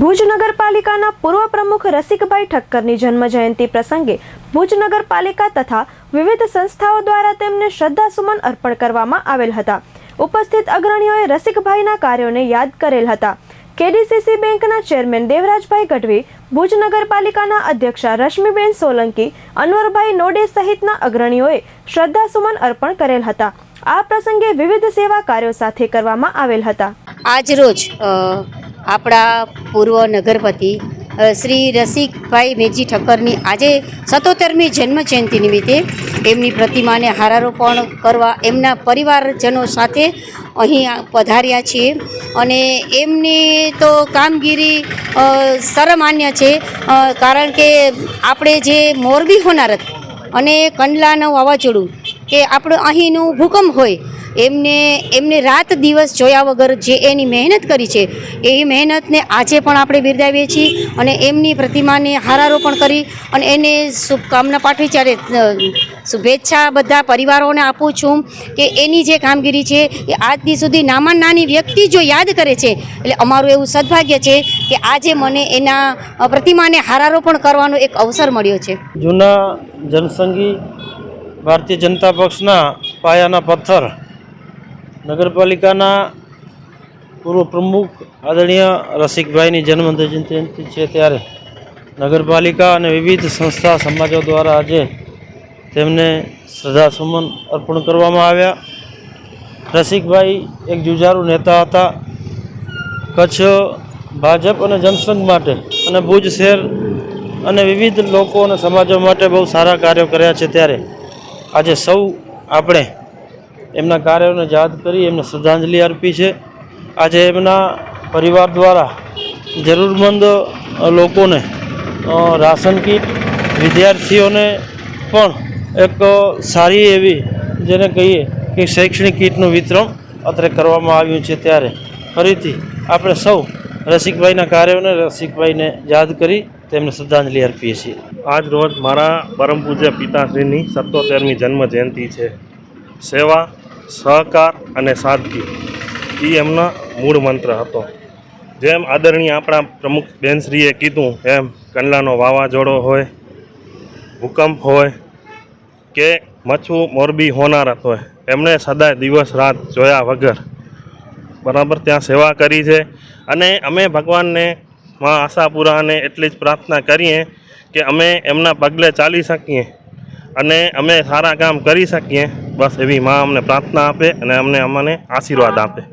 ભુજ નગરપાલિકાના પૂર્વ પ્રમુખ રસિકભાઈ ઠક્કરની જન્મજયંતિ પ્રસંગે ભુજ નગરપાલિકા તથા વિવિધ સંસ્થાઓ દ્વારા તેમને શ્રદ્ધાસુમન અર્પણ કરવામાં આવેલ હતા. ઉપસ્થિત અગ્રણીઓએ રસિકભાઈના કાર્યોને યાદ કરેલ હતા. કેડીસીસી બેંકના ચેરમેન દેવરાજભાઈ ગઢવી, ભુજ નગરપાલિકાના અધ્યક્ષા રશ્મિબેન સોલંકી, અનવરભાઈ નોડે સહિતના અગ્રણીઓએ શ્રદ્ધાસુમન અર્પણ કરેલ હતા. આ પ્રસંગે વિવિધ સેવા કાર્યો સાથે કરવામાં આવેલ હતા. આજ રોજ આપણા પૂર્વ નગરપતિ શ્રી રસિકભાઈ મેજી ઠક્કરની આજે સત્તોતેરમી જન્મજયંતિ નિમિત્તે એમની પ્રતિમાને હારારોપણ કરવા એમના પરિવારજનો સાથે અહીં પધાર્યા છીએ. અને એમની તો કામગીરી સરમાન્ય છે કારણ કે આપણે જે મોરબી હોનારત અને કંડલાનું વાવાઝોડું કે આપણું અહીંનું ભૂકંપ હોય એમને એમને રાત દિવસ જોયા વગર જે એની મહેનત કરી છે, એ મહેનતને આજે પણ આપણે બિરદાવીએ છીએ અને એમની પ્રતિમાને હારારોપણ કરી અને એને શુભકામના પાઠવી. ત્યારે શુભેચ્છા બધા પરિવારોને આપું છું કે એની જે કામગીરી છે, એ આજથી સુધી નામાં નાની વ્યક્તિ જો યાદ કરે છે, એટલે અમારું એવું સદભાગ્ય છે કે આજે મને એના પ્રતિમાને હારારોપણ કરવાનો એક અવસર મળ્યો છે. જૂના જનસંઘી ભારતીય જનતા પક્ષના પાયાના પથ્થર નગરપાલિકાના પૂર્વ પ્રમુખ આદરણીય રસિકભાઈની જન્મ જયંતિ છે ત્યારે નગરપાલિકા અને વિવિધ સંસ્થા સમાજો દ્વારા આજે તેમને શ્રદ્ધાસુમન અર્પણ કરવામાં આવ્યા. રસિકભાઈ એક જુજારુ નેતા હતા. કચ્છ ભાજપ અને જનસંઘ માટે અને ભુજ શહેર અને વિવિધ લોકો અને સમાજો માટે બહુ સારા કાર્યો કર્યા છે ત્યારે. આજે સૌ આપણે એમના કાર્યોને યાદ કરી એમને શ્રદ્ધાંજલિ અર્પી છે. આજે એમના પરિવાર દ્વારા જરૂરમંદ લોકોને રાશન કીટ, વિદ્યાર્થીઓને પણ એક સારી એવી જેને કહીએ કે શૈક્ષણિક કીટનું વિતરણ અત્રે કરવામાં આવ્યું છે ત્યારે. ફરીથી આપણે સૌ રસિકભાઈના કાર્યોને, રસિકભાઈને યાદ કરી તેમને શ્રદ્ધાંજલિ અર્પીએ છીએ. આજ રોજ મારા પરમ પૂજ્ય પિતાશ્રીની સત્તોતેરમી જન્મ જયંતિ છે. સેવા સહકાર અને સાદગી. એ એમનો મૂળ મંત્ર હતો. જેમ આદરણીય આપણા પ્રમુખ બેનશ્રીએ કીધું, એમ કંડલાનો વાવાઝોડો હોય, ભૂકંપ હોય કે મચ્છું મોરબી હોનારત હોય, એમણે સદાય દિવસ રાત જોયા વગર બરાબર ત્યાં સેવા કરી છે. અને અમે ભગવાનને માં આશાપુરાને એટલી જ પ્રાર્થના કરીએ કે અમે એમના પગલે ચાલી શકીએ અને અમે સારા કામ કરી શકીએ. બસ એવી માં અમને પ્રાર્થના આપે અને અમને અમને આશીર્વાદ આપે.